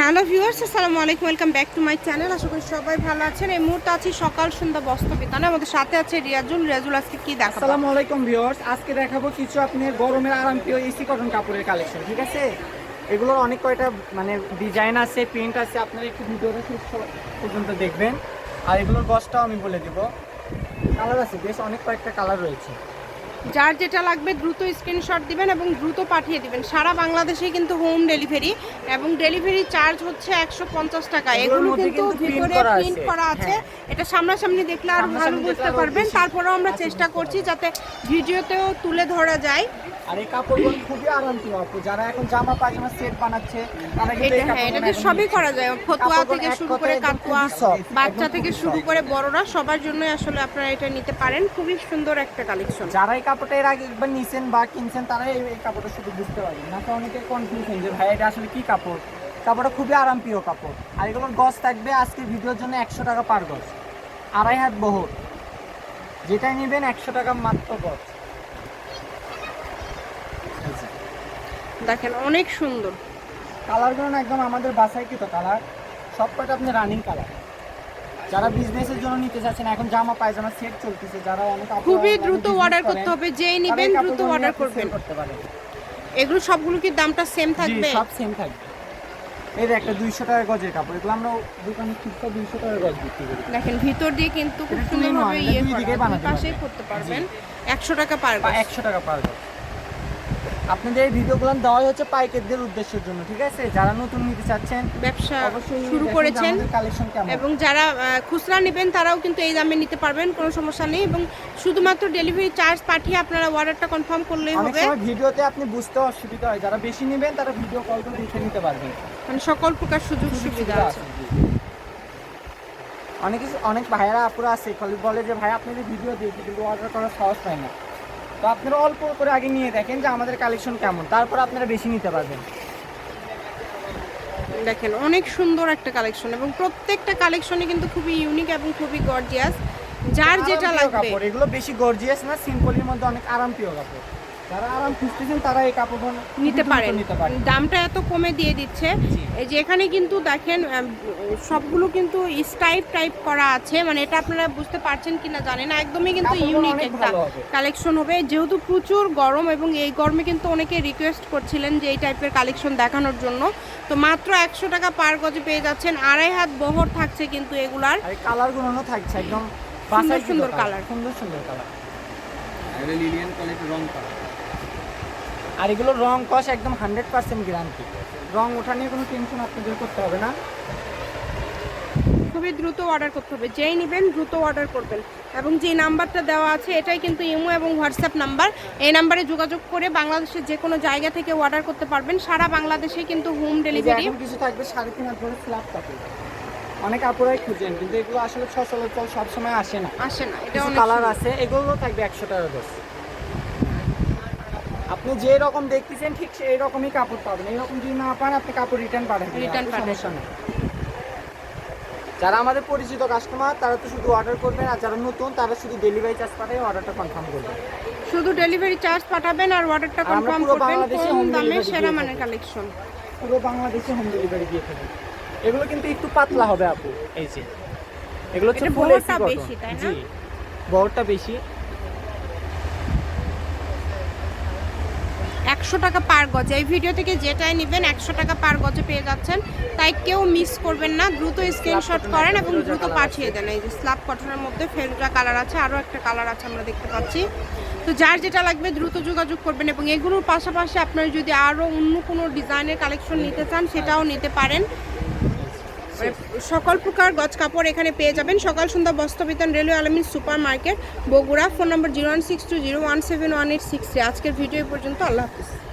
Hello viewers, আসসালামু আলাইকুম, welcome back to my channel. আশা করি সবাই ভালো আছেন। এই মুহূর্তে আছি সকাল সন্ধ্যা বস্ত্র বিতানে আমাদের সাথে আছে রিয়াজুল। রিয়াজুল, আজকে কি দেখাবো? আসসালামু আলাইকুম ভিউয়ার্স। আজকে দেখাবো কিছু আপনার গরমের আরামপ্রিয় এসি কটন কাপড়ের কালেকশন ঠিক আছে? এগুলোর অনেক কয়টা মানে ডিজাইন আছে প্রিন্ট আছে, আপনারা একটু ভিডিওটা শেষ পর্যন্ত দেখবেন। আর এগুলোর বসটাও আমি বলে দেবো। কালার আছে, বেশ অনেক কয়েকটা কালার রয়েছে। যার যেটা লাগবে দ্রুত স্ক্রিনশট দিবেন এবং দ্রুত পাঠিয়ে দিবেন। সারা বাংলাদেশে কিন্তু হোম ডেলিভারি এবং ডেলিভারি চার্জ হচ্ছে একশো পঞ্চাশ টাকা। এগুলো কিন্তু ভিতরে প্রিন্ট করা আছে। হ্যাঁ। এটা সামনাসামনি দেখলে আর ভালো বুঝতে পারবেন। তারপরেও আমরা চেষ্টা করছি যাতে ভিডিওতেও তুলে ধরা যায়। আর এই কাপড়গুলো খুবই আরামপ্রিয় আপু যারা এখন জামা পায়জামা সেট বানাচ্ছে তারা কিন্তু এটা হ্যাঁ এটা সবই করা যায়। ফতুয়া থেকে শুরু করে কাতুয়া বাচ্চা থেকে শুরু করে বড়রা সবার জন্যই আসলে আপনারা এটা নিতে পারেন। খুবই সুন্দর একটা কালেকশন যারা এই কাপড়টা এর আগে একবার নিছেন বা কিনছেন তারা এই কাপড়টা শুধু বুঝতে পারবেন না। তো অনেকে কনফিউশন যে ভাই এটা আসলে কি কাপড়? কাপড়টা খুবই আরামপ্রিয় কাপড়। আর এগুলোর গজ থাকবে আজকের ভিডিওর জন্য একশো টাকা পার গজ আড়াই হাত বহর। যেটাই নেবেন একশো টাকা মাত্র গজ দেখেন অনেক সুন্দর। কালারগুলো একদম আমাদের বাসাইকৃত কালার সব কটা আপনি রানিং কালার যারা বিজনেসের জন্য নিতে চাচ্ছেন এখন জামা পায়জামা সেট চলতেছে যারা অনেক খুবই দ্রুত অর্ডার করতে হবে যেই নেবেন দ্রুত অর্ডার করবেন। এগুলো সবগুলো কি দামটা সেম থাকবে? সব সেম থাকবে। এই যে একটা দুইশো টাকা গজের কাপড় এগুলো আমরা দোকানে খুচরা দুইশো টাকা গজ বিক্রি করি। দেখেন ভিতর দিয়ে কিন্তু খুব সুন্দরভাবে ইয়ে পাশেই। করতে পারবেন। একশো টাকা পার। একশো টাকা পার গজ। আপনাদের এই ভিডিওগুলো দেওয়া হচ্ছে পাইকারদের উদ্দেশ্যের জন্য ঠিক আছে? যারা নতুন নিতে চাচ্ছেন ব্যবসা শুরু করেছেন এবং যারা খুচরা নেবেন তারাও কিন্তু এই দামে নিতে পারবেন কোনো সমস্যা নেই এবং শুধুমাত্র ডেলিভারি চার্জ পাঠিয়ে আপনারা অর্ডারটা কনফার্ম করলেই হবে। ভিডিওতে আপনি বুঝতে অসুবিধা হয় যারা বেশি নেবেন তারা ভিডিও কল করে দেখে নিতে পারবেন। মানে সকল প্রকার সুযোগ সুবিধা আছে। অনেক অনেক ভাইয়েরা আপুরা আছে বলে যে ভাই আপনি ভিডিও দেখি কিন্তু অর্ডার করার সাহস পায় না। তো আপনারা অল্প করে আগে নিয়ে দেখেন যে আমাদের কালেকশন কেমন তারপর আপনারা বেশি নিতে পারবেন। দেখেন অনেক সুন্দর একটা কালেকশন এবং প্রত্যেকটা কালেকশনে কিন্তু খুবই ইউনিক এবং খুবই গর্জিয়াস যার যেটা লাগবে। এগুলো বেশি গর্জিয়াস না সিম্পলের মধ্যে অনেক আরামপ্রিয় কাপড়। যারা আরাম খুঁজতেছেন তারা এই কাপড় নিতে পারেন। দামটা এত কমে দিয়ে দিচ্ছে। জি। এই যে এখানে কিন্তু দেখেন সবগুলো কিন্তু স্টাইপ টাইপ করা আছে। মানে এটা আপনারা বুঝতে পারছেন কিনা জানি না। একদমই কিন্তু ইউনিক একটা কালেকশন হবে। যেহেতু প্রচুর গরম এবং এই গরমে কিন্তু অনেকে রিকোয়েস্ট করছিলেন যে এই টাইপের কালেকশন দেখানোর জন্য। তো মাত্র একশো টাকা পার গজে পেয়ে যাচ্ছেন। আড়াই হাত বহর থাকছে কিন্তু এগুলার। কালারগুলো থাকছে একদম সুন্দর সুন্দর colour। সুন্দর সুন্দর কালার লিলিয়ান কোয়ালিটির রং করা আর এগুলো রং কস একদম হান্ড্রেড পার্সেন্ট গ্যারান্টি রং ওঠা নিয়ে কোনো টেনশন আপনাদের করতে হবে না। খুবই দ্রুত অর্ডার করতে হবে। যেই নেবেন দ্রুত অর্ডার করবেন। এবং যে নাম্বারটা দেওয়া আছে এটাই কিন্তু ইমো এবং হোয়াটসঅ্যাপ নাম্বার। এই নাম্বারে যোগাযোগ করে বাংলাদেশের যে কোনো জায়গা থেকে অর্ডার করতে পারবেন। সারা বাংলাদেশে কিন্তু হোম ডেলিভারি কিছু থাকবে সাড়ে তিন হাজার স্ল্যাব কাপড় অনেক আপুরাই খুঁজেন কিন্তু এগুলো আসলে সচলাচল সবসময় আসে না। আসে না এটা কালার আছে এগুলো থাকবে একশো টাকা দশ আপনি যে রকম দেখতেছেন ঠিক সেই রকমই কাপড় পাবেন। এরকম যদি না পান আপনি কাপড় রিটার্ন পাঠাবেন। রিটার্ন সমস্যা নেই। যারা আমাদের পরিচিত কাস্টমার তারা তো শুধু অর্ডার করবেন আর যারা নতুন তারা শুধু ডেলিভারি চার্জ পাঠিয়ে অর্ডারটা কনফার্ম করবেন। শুধু ডেলিভারি চার্জ পাঠাবেন আর অর্ডারটা কনফার্ম করবেন বাংলাদেশে কম দামে সেরা মানের কালেকশন পুরো বাংলাদেশে হোম ডেলিভারি দিয়ে থাকেন এগুলো কিন্তু একটু পাতলা হবে আপু এই যে। এগুলো হচ্ছে ফুল এসি বেশি, তাই না? জি বহরটা বেশি। একশো টাকা পার গজে। এই ভিডিও থেকে যেটাই নেবেন, একশো টাকা পার গজে পেয়ে যাচ্ছেন। তাই কেউ মিস করবেন না, দ্রুত স্ক্রিনশট করেন এবং দ্রুত পাঠিয়ে দেন। এই যে স্লাব কটনের মধ্যে ফেরুটা কালার আছে আরও একটা কালার আছে আমরা দেখতে পাচ্ছি। তো যার যেটা লাগবে দ্রুত যোগাযোগ করবেন এবং এগুলোর পাশাপাশি আপনারা যদি আরও অন্য কোনো ডিজাইনের কালেকশন নিতে চান, সেটাও নিতে পারেন। সকল প্রকার গজ কাপড় এখানে পেয়ে যাবেন। Sakal Sandhya Bastrabitan railway Almin supermarket Bogura. Phone number zero one six two zero one seven one eight six আজকের ভিডিও পর্যন্ত। আল্লাহ হাফিজ।